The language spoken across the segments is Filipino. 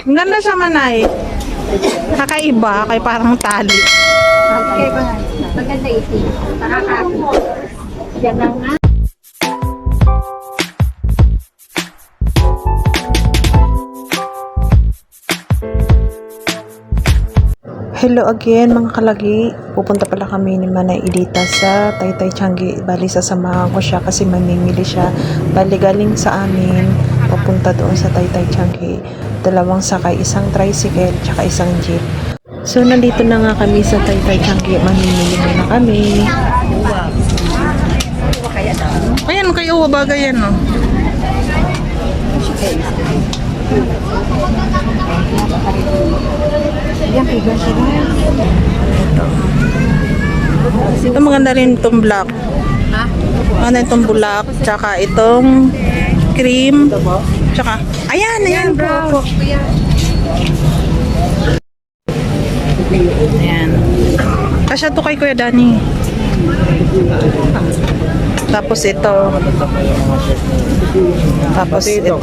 Ang ganda siya manay. Kakaiba, kay parang tali. Okay ba nga? Maganda iti. Nakakapo. Yan lang nga. Hello again mga kalagi. Pupunta pala kami ni Manay Idita sa Taytay Changi. Bali sasamahan ko siya kasi mamimili siya. Bali galing sa amin papunta doon sa Taytay Changi. Dalawang sakay, isang tricycle tsaka isang jeep. So nandito na nga kami sa Taytay Changi. Mamimili muna kami. Ayan, kayo bagay yan, no? Sila. Ito maganda rin itong black. Ha? Maganda itong black, tsaka itong cream, tsaka, ayan, ayan, bro. Ayan. Kasya to kay Kuya Dani. Tapos ito. Tapos ito.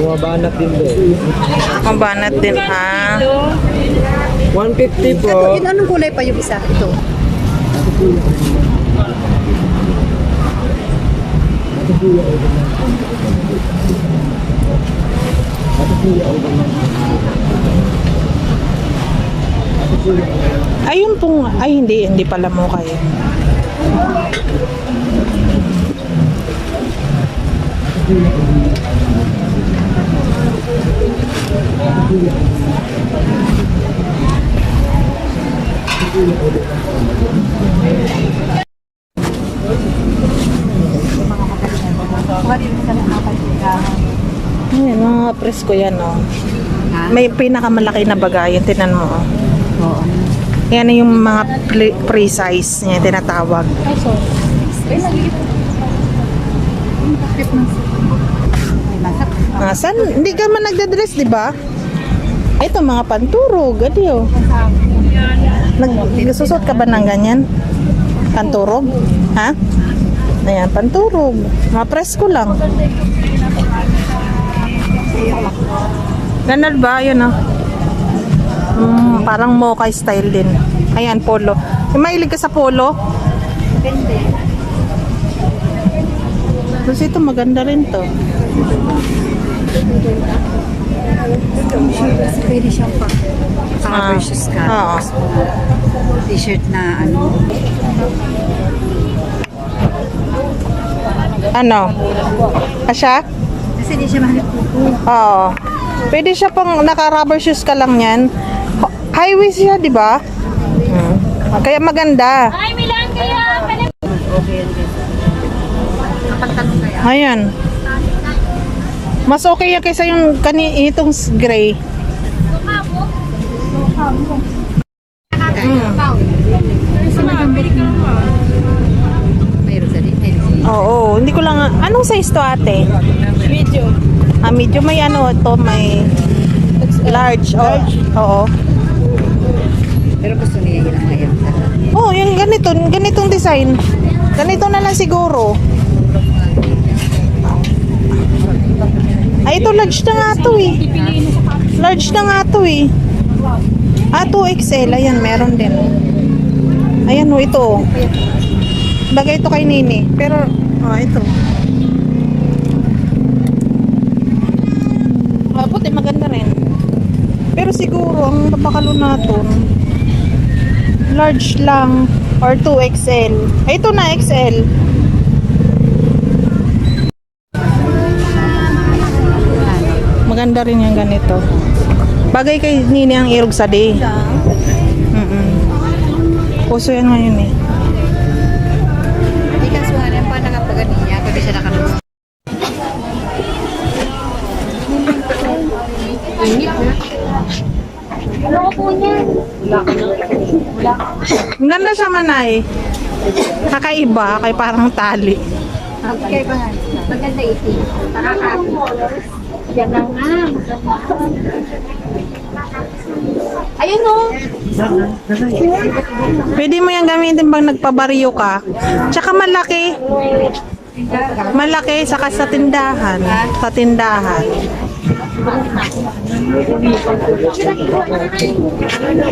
Bumabanat din ba eh. Ang banat din ha. 150 po. Ito, yun, anong kulay pa yung isa? Ito. Ayun pong, ay hindi, hindi pala mo kayo. Ayan, mga presko yan, oh. May pinakamalaki na bagayan, tinan mo, oh. Oo. Yan na yung mga pre- pre-size niya, tinatawag. Ay, so. Ay, Ah, saan? Hindi ka man nagda-dress, di ba? Ito, mga panturog. Adi, oh. Nag, nagsusot ka ba ng ganyan? Panturog? Ha? Ayan, panturog. Mga presko lang. Ganun ba? Yun, oh. Mm, parang mocha style din. Ayan, polo. May mahilig ka sa polo? Depende. Tapos ito, maganda rin to. Pwede siyang pang Ah, cover shoes ka. T-shirt na ano. Ano? Asya? Kasi di siya mahal po. Oo. Pwede siya pang naka-rubber shoes ka lang yan. Highway siya, di ba? Hmm. Kaya maganda. Kapagtanong kaya. Ayan. Mas okay yan kaysa yung kani itong gray. Mm. Kasi maganda rin yung mayroon sa din. Mayroon sa din. Oo, hindi ko lang anong size to ate? Medium. Ah, medium may ano to may large. Large. Oo. Pero gusto niya yun ang ngayon. Oh, yung ganito, ganitong design. Ganito na lang siguro. Ay, ito large na nga to eh. Large na nga to eh. Ah, 2XL. Ayan, meron din. Ayan oh, ito oh. Bagay ito kay Nini. Pero, ah, ito. Ah, puti, maganda rin. Pero siguro, ang napakalo natin, large lang or 2XL. Ay, ito na XL. Maganda rin yung ganito. Bagay kay Nini ang irog sa day. Mm-mm. Puso yan ngayon eh. Nakapaganiya. Kundi siya nakalunod. Ang ganda siya manay. Kakaiba, kay parang tali. Okay ba nga? Maganda iti. Nakakapo. Yan lang nga. Ayun o. Pwede mo yung gamitin pag nagpabariyo ka. Tsaka malaki. Malaki, saka sa tindahan. Sa tindahan.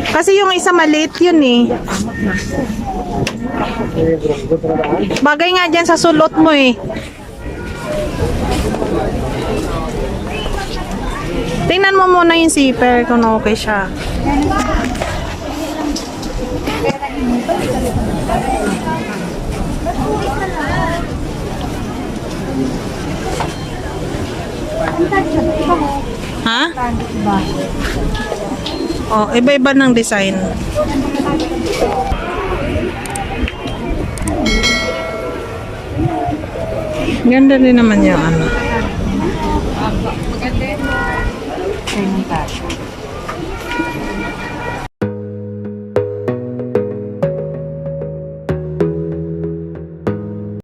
Kasi yung isa maliit yun eh. Bagay nga dyan sa sulot mo eh. Tingnan mo muna yung zipper kung okay siya. Ha? Oh, iba-iba ng design. Ganda din naman yung ano.